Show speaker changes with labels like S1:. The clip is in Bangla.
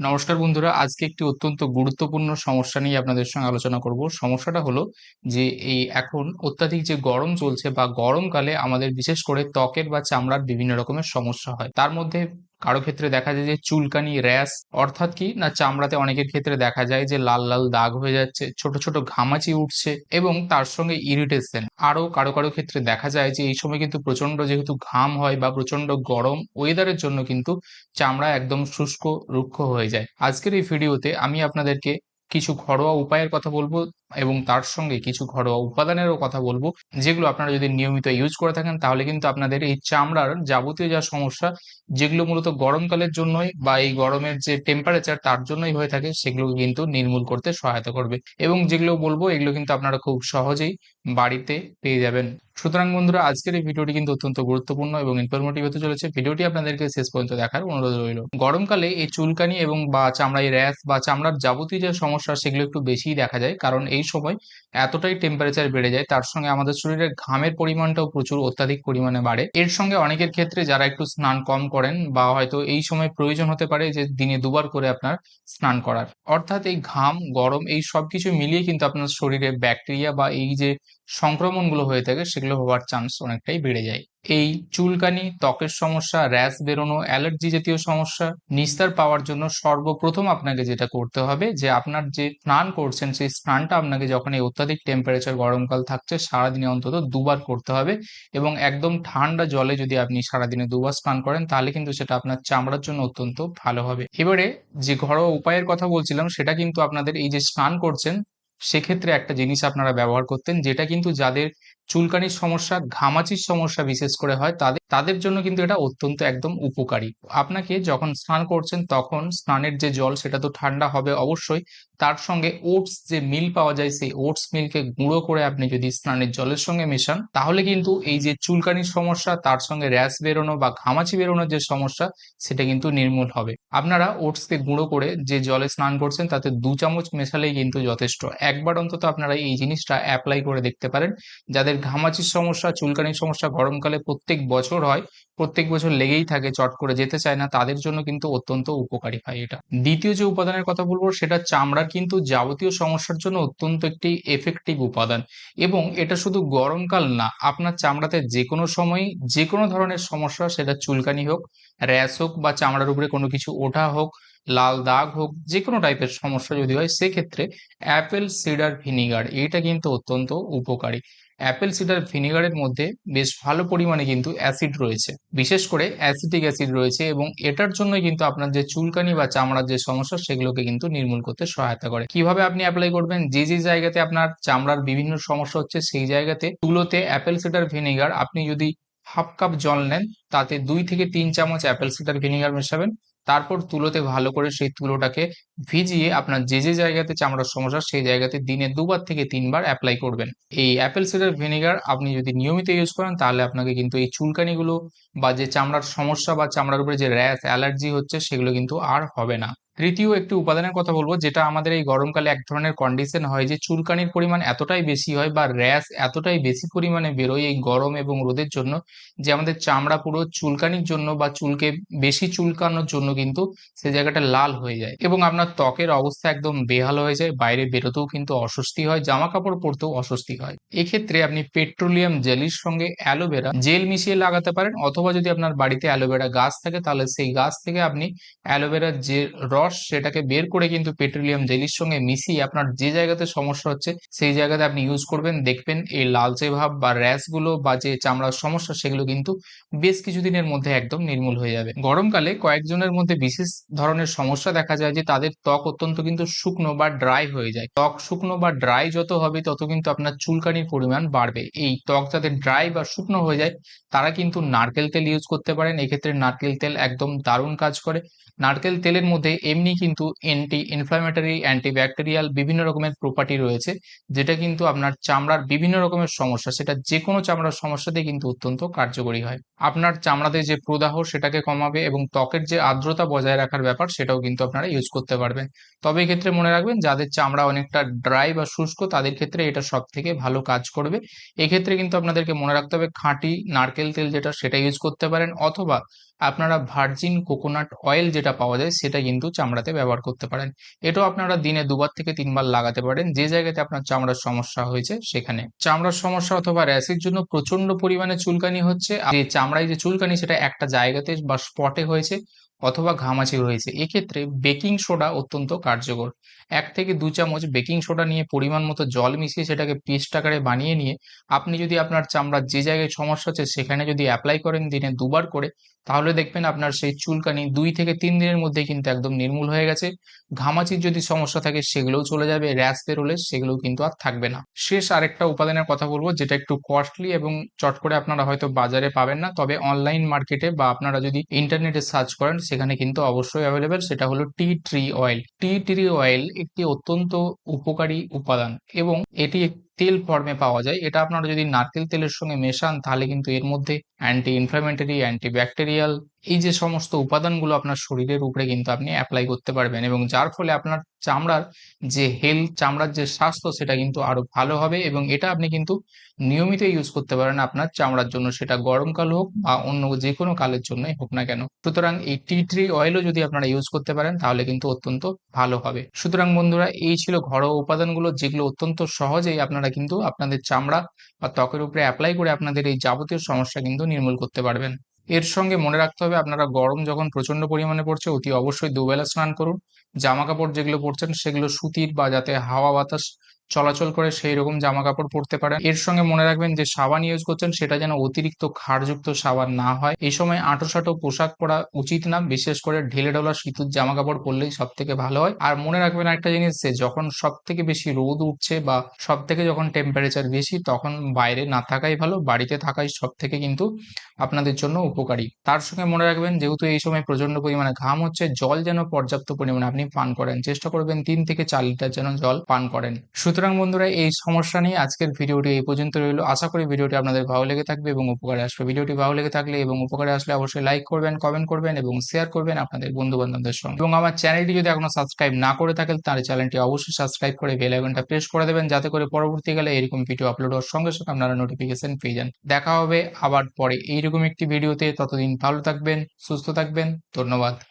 S1: নমস্কার বন্ধুরা, আজকে একটি অত্যন্ত গুরুত্বপূর্ণ সমস্যা নিয়ে আপনাদের সঙ্গে আলোচনা করব। সমস্যাটা হলো যে এই এখন অত্যাধিক যে গরম চলছে বা গরমকালে আমাদের বিশেষ করে ত্বকের বা চামড়ার বিভিন্ন রকমের সমস্যা হয়। তার মধ্যে কারও ক্ষেত্রে দেখা যায় যে চুলকানি, র্যাশ, অর্থাৎ কি না চামড়াতে অনেকের ক্ষেত্রে দেখা যায় যে লাল লাল দাগ হয়ে যাচ্ছে, ছোট ছোট ঘামাচি উঠছে এবং তার সঙ্গে ইরিটেশন। আরও কারও কারও ক্ষেত্রে দেখা যায় যে এই সময় কিন্তু প্রচণ্ড যেহেতু ঘাম হয় বা প্রচণ্ড গরম ওয়েদারের জন্য কিন্তু চামড়া একদম শুষ্ক, রুক্ষ হয়ে যায়। আজকের এই ভিডিওতে আমি আপনাদেরকে কিছু ঘরোয়া উপায়ের কথা বলব। এবং তার সঙ্গে কিছু ঘরোয়া উপাদানেরও কথা বলব, যেগুলো আপনারা যদি নিয়মিত ইউজ করে থাকেন, তাহলে কিন্তু আপনাদের এই চামড়ার যাবতীয় যা সমস্যা, যেগুলো মূলত গরমকালের জন্যই বা এই গরমের যে টেম্পারেচার তার জন্যই হয়ে থাকে, সেগুলো কিন্তু নির্মূল করতে সহায়তা করবে। এবং যেগুলো বলব, এগুলো কিন্তু আপনারা খুব সহজেই বাড়িতে পেয়ে যাবেন। সুতরাং বন্ধুরা, আজকের এই ভিডিওটি কিন্তু অত্যন্ত গুরুত্বপূর্ণ এবং ইনফরমেটিভ হতে চলেছে। ভিডিওটি আপনাদেরকে শেষ পর্যন্ত দেখার অনুরোধ রইল। গরমকালে এই চুলকানি এবং বা চামড়ায় র্যাশ বা চামড়ার যাবতীয় যে সমস্যা, সেগুলো একটু বেশিই দেখা যায়, কারণ এই সময় এতটাই টেম্পারেচার বেড়ে যায়, তার সঙ্গে আমাদের শরীরে ঘামের পরিমাণটাও প্রচুর, অত্যাধিক পরিমাণে বাড়ে। এর সঙ্গে অনেকের ক্ষেত্রে যারা একটু স্নান কম করেন বা হয়তো এই সময় প্রয়োজন হতে পারে যে দিনে দুবার করে আপনার স্নান করার। অর্থাৎ এই ঘাম, গরম এই সবকিছু মিলিয়ে কিন্তু আপনার শরীরে ব্যাকটেরিয়া বা এই যে সংক্রমণগুলো হয়ে থাকে, সেগুলো হওয়ার চান্স অনেকটাই বেড়ে যায়। এই চুলকানি, ত্বকের সমস্যা, র্যাশ বেরোনো, অ্যালার্জি জাতীয় সমস্যা, নিস্তার পাওয়ার জন্য সর্বপ্রথম আপনাকে যেটা করতে হবে যে আপনার যে স্নান করছেন, সেই স্নানটা আপনাকে যখন এই অত্যাধিক টেম্পারেচার গরমকাল থাকছে, সারাদিনে অন্তত দুবার করতে হবে এবং একদম ঠান্ডা জলে যদি আপনি সারাদিনে দুবার স্নান করেন, তাহলে কিন্তু সেটা আপনার চামড়ার জন্য অত্যন্ত ভালো হবে। এবারে যে ঘরোয়া উপায়ের কথা বলছিলাম, সেটা কিন্তু আপনাদের এই যে স্নান করছেন সেক্ষেত্রে একটা জিনিস আপনারা ব্যবহার করতেন, যেটা কিন্তু যাদের চুলকানির সমস্যা, ঘামাচির সমস্যা বিশেষ করে হয়, তাদের তাদের জন্য কিন্তু এটা অত্যন্ত একদম উপকারী। আপনাকে যখন স্নান করছেন তখন স্নানের যে জল সেটা তো ঠান্ডা হবে অবশ্যই, তার সঙ্গে ওটস যে মিল পাওয়া যায় সেই ওটস মিলকে গুঁড়ো করে আপনি যদি স্নানের জলের সঙ্গে মেশান, তাহলে কিন্তু এই যে চুলকানির সমস্যা, তার সঙ্গে র্যাশ বেরোনো বা ঘামাচি বেরোনোর যে সমস্যা, সেটা কিন্তু নির্মূল হবে। আপনারা ওটসকে গুঁড়ো করে যে জলে স্নান করছেন, তাতে দু চামচ মেশালেই কিন্তু যথেষ্ট। একবার অন্তত আপনারা এই জিনিসটা অ্যাপ্লাই করে দেখতে পারেন। যাদের ঘামাচির সমস্যা, চুলকানির সমস্যা, গরমকালে প্রত্যেক বছর হয়, প্রত্যেক বছর লেগেই থাকে, চট করে যেতে চায় না, তাদের জন্য কিন্তু অত্যন্ত উপকারী হয় এটা। দ্বিতীয় যে উপাদানের কথা বলব, সেটা চামড়ার কিন্তু যাবতীয় সমস্যার জন্য অত্যন্ত একটি এফেক্টিভ উপাদান। এবং এটা শুধু গরমকাল না, আপনার চামড়াতে যে কোনো সময় যে কোনো ধরনের সমস্যা, সেটা চুলকানি হোক, র্যাশ হোক বা চামড়ার উপরে কোনো কিছু ওঠা হোক, লাল দাগ হোক যে কোনো টাইপের সমস্যা যদি হয়, সেক্ষেত্রে অ্যাপেল সিডার ভিনিগার এটা কিন্তু অত্যন্ত উপকারী। অ্যাপেল সিডার ভিনেগারের মধ্যে বেশ ভালো পরিমাণে কিন্তু অ্যাসিড রয়েছে। বিশেষ করে অ্যাসিটিক অ্যাসিড রয়েছে এবং এটার জন্য কিন্তু আপনার যে চুলকানি বা চামড়ার যে সমস্যা, সেগুলোকে কিন্তু নির্মূল করতে সহায়তা করে। কীভাবে আপনি অ্যাপ্লাই করবেন? যে যে জায়গাতে আপনার চামড়ার বিভিন্ন সমস্যা হচ্ছে, সেই জায়গাতে তুলোতে অ্যাপেল সিডার ভিনেগার, আপনি যদি হাফ কাপ জল নেন, তাতে দুই থেকে তিন চামচ অ্যাপেল সিডার ভিনেগার মেশাবেন। তারপর তুলোতে ভালো করে সেই তুলোটাকে ভিজিয়ে আপনার যে যে জায়গাতে চামড়ার সমস্যা সেই জায়গাতে দিনে দুবার থেকে তিনবার অ্যাপ্লাই করবেন। এই অ্যাপেল সিডার ভিনেগার আপনি যদি নিয়মিত ইউজ করেন, তাহলে আপনাকে কিন্তু এই চুলকানিগুলো বা যে চামড়ার সমস্যা বা চামড়ার উপরে যে র্যাশ, অ্যালার্জি হচ্ছে, সেগুলো কিন্তু আর হবে না। তৃতীয় একটি উপাদানের কথা বলব, যেটা আমাদের এই গরমকালে এক ধরনের কন্ডিশন হয় যে চুলকানির পরিমাণ এতটাই বেশি হয় বা র্যাশ এতটাই বেশি পরিমাণে বেরোয় এই গরম এবং রোদের জন্য যে আমাদের চামড়া পুরো চুলকানির জন্য বা চুলকে বেশি চুলকানোর জন্য কিন্তু সে জায়গাটা লাল হয়ে যায় এবং আপনার ত্বকের অবস্থা একদম বেহাল হয়ে যায়, বাইরে বেরোতেও কিন্তু অস্বস্তি হয় জামা কাপড় পরতেও অস্বস্তি হয়। এক্ষেত্রে আপনি পেট্রোলিয়াম জেলির সঙ্গে অ্যালোভেরা জেল মিশিয়ে লাগাতে পারেন অথবা যদি আপনার বাড়িতে অ্যালোভেরা গাছ থাকে তাহলে সেই গাছ থেকে আপনি অ্যালোভেরার যে রস, সেটাকে বের করে কিন্তু পেট্রোলিয়াম জেলির সঙ্গে মিশিয়ে আপনার যে জায়গাতে সমস্যা হচ্ছে, সেই জায়গাতে আপনি ইউজ করবেন। দেখবেন এই লালচে ভাব বা র্যাশগুলো বা যে চামড়ার সমস্যা, সেগুলো কিন্তু বেশ কিছুদিনের মধ্যে একদম নির্মূল হয়ে যাবে। গরমকালে কয়েকজনের মধ্যে বিশেষ ধরনের সমস্যা দেখা যায় যে, তাদের ত্বক অত্যন্ত কিন্তু শুকনো বা ড্রাই হয়ে যায়। ত্বক শুকনো বা ড্রাই যত হবে, তত কিন্তু আপনার চুলকানির পরিমাণ বাড়বে। এই ত্বক যাদের ড্রাই বা শুকনো হয়ে যায়, তারা কিন্তু নারকেল তেল ইউজ করতে পারেন। এক্ষেত্রে নারকেল তেল একদম দারুণ কাজ করে। নারকেল তেলের মধ্যে এমনি কিন্তু অ্যান্টি ইনফ্লামেটারি অ্যান্টিব্যাকটেরিয়াল বিভিন্ন রকমের প্রপার্টি রয়েছে, যেটা কিন্তু আপনার চামড়ার বিভিন্ন রকমের সমস্যা, সেটা যে কোনো চামড়ার সমস্যাতে কিন্তু অত্যন্ত কার্যকরী হয়। আপনার চামড়াতে যে প্রদাহ সেটাকে কমাবে এবং ত্বকের যে আর্দ্রতা বজায় রাখার ব্যাপার সেটাও কিন্তু আপনারা ইউজ করতে পারবেন। তবে এক্ষেত্রে মনে রাখবেন, যাদের চামড়া অনেকটা ড্রাই বা শুষ্ক, তাদের ক্ষেত্রে এটা সব থেকে ভালো কাজ করবে। এক্ষেত্রে কিন্তু আপনাদেরকে মনে রাখতে হবে, খাঁটি নারকেল তেল যেটা, সেটা ইউজ করতে পারেন, অথবা আপনারা ভার্জিন কোকোনাট অয়েল যেটা পাওয়া যায়, সেটা কিন্তু চামড়াতে ব্যবহার করতে পারেন। এটাও আপনারা দিনে দুবার থেকে তিনবার লাগাতে পারেন। যে জায়গাতে আপনার চামড়ার সমস্যা হয়েছে, সেখানে। চামড়ার সমস্যা অথবা র্যাশের জন্য প্রচণ্ড পরিমাণে চুলকানি হচ্ছে। যে চামড়ায় যে চুলকানি, সেটা একটা জায়গাতে বা স্পটে হয়েছে। অথবা ঘামাচি হয়েছে এক্ষেত্রে বেকিং সোডা অত্যন্ত কার্যকর। এক থেকে দু চামচ বেকিং সোডা নিয়ে পরিমাণ মতো জল মিশিয়ে সেটাকে পেস্ট আকারে বানিয়ে নিয়ে আপনি যদি আপনার চামড়ার যে জায়গায় সমস্যা হচ্ছে সেখানে যদি অ্যাপ্লাই করেন দিনে দুবার করে, তাহলে দেখবেন আপনার সেই চুলকানি দুই থেকে তিন দিনের মধ্যে কিন্তু একদম নির্মূল হয়ে গেছে। ঘামাচির যদি সমস্যা থাকে সেগুলোও চলে যাবে, র্যাশ বেরোলে সেগুলোও কিন্তু আর থাকবে না। শেষ আরেকটা উপাদানের কথা বলব, যেটা একটু কস্টলি এবং চট করে আপনারা হয়তো বাজারে পাবেন না, তবে অনলাইন মার্কেটে বা আপনারা যদি ইন্টারনেটে সার্চ করেন সেখানে কিন্তু অবশ্যই অ্যাভেলেবেল সেটা হলো tea tree oil tea tree oil একটি অত্যন্ত উপকারী উপাদান এবং এটি তেল ফর্মে পাওয়া যায়। এটা আপনারা যদি নারকেল তেলের সঙ্গে মেশান, তাহলে কিন্তু এর মধ্যে অ্যান্টি ইনফ্লামেটরি অ্যান্টি ব্যাকটেরিয়াল এই যে সমস্ত উপাদানগুলো আপনার শরীরের উপরে কিন্তু আপনি অ্যাপ্লাই করতে পারবেন এবং যার ফলে আপনার চামড়ার যে হেলথ চামড়ার যে স্বাস্থ্য, সেটা কিন্তু আরও ভালো হবে এবং এটা আপনি কিন্তু নিয়মিত ইউজ করতে পারেন আপনার চামড়ার জন্য, সেটা গরমকাল হোক বা অন্য যে কোনো কালের জন্যই হোক না কেন। সুতরাং এই টি ট্রি অয়েলও যদি আপনারা ইউজ করতে পারেন, তাহলে কিন্তু অত্যন্ত ভালো হবে। সুতরাং বন্ধুরা, এই ছিল ঘরোয়া উপাদানগুলো যেগুলো অত্যন্ত সহজেই আপনারা কিন্তু আপনাদের চামড়া বা ত্বকের উপরে অ্যাপ্লাই করে আপনাদের এই যাবতীয় সমস্যা কিন্তু নির্মূল করতে পারবেন। এর সঙ্গে মনে রাখতে হবে, আপনারা গরম যখন প্রচণ্ড পরিমাণে পড়ছে, অতি অবশ্যই দুবেলা স্নান করুন। জামা কাপড় যেগুলো পরছেন, সেগুলো সুতির বা যাতে হাওয়া বাতাস চলাচল করে সেই রকম জামা কাপড় পরতে পারেন। এর সঙ্গে মনে রাখবেন যে সাবান ইউজ করছেন সেটা যেন অতিরিক্ত ক্ষারযুক্ত সাবান না হয়। এই সময় আঁটো সাঁটো পোশাক পরা উচিত না, বিশেষ করে ঢেলে ঢোলা শীতের জামা কাপড় পরলেই সব থেকে ভালো হয়। আর মনে রাখবেন একটা জিনিস যে, যখন সব থেকে বেশি রোদ উঠছে বা সব থেকে যখন টেম্পারেচার বেশি, তখন বাইরে না থাকাই ভালো, বাড়িতে থাকাই সব থেকে কিন্তু আপনাদের জন্য উপকারী। তার সঙ্গে মনে রাখবেন, যেহেতু এই সময় প্রচণ্ড পরিমাণে ঘাম হচ্ছে, জল যেন পর্যাপ্ত পরিমাণে আপনি পান করেন। চেষ্টা করবেন তিন থেকে চার লিটার যেন জল পান করেন। সুতরাং বন্ধুরা, এই সমস্যা নিয়ে আজকের ভিডিওটি এই পর্যন্ত রইল। আশা করি ভিডিওটি আপনাদের ভালো লেগে থাকবে এবং উপকারে আসবে। ভিডিওটি ভালো লেগে থাকলে এবং উপকারে আসলে অবশ্যই লাইক করবেন কমেন্ট করবেন এবং শেয়ার করবেন আপনাদের বন্ধু বান্ধবদের সঙ্গে। এবং আমার চ্যানেলটি যদি এখনও সাবস্ক্রাইব না করে থাকেন তাহলে চ্যানেলটি অবশ্যই সাবস্ক্রাইব করে বেল আইকনটা প্রেস করে দেবেন যাতে করে পরবর্তীকালে এরকম ভিডিও আপলোড হওয়ার সঙ্গে সঙ্গে আপনারা নোটিফিকেশন পেয়ে যান। দেখা হবে আবার পরে এইরকম একটি ভিডিওতে ততদিন ভালো থাকবেন, সুস্থ থাকবেন, ধন্যবাদ।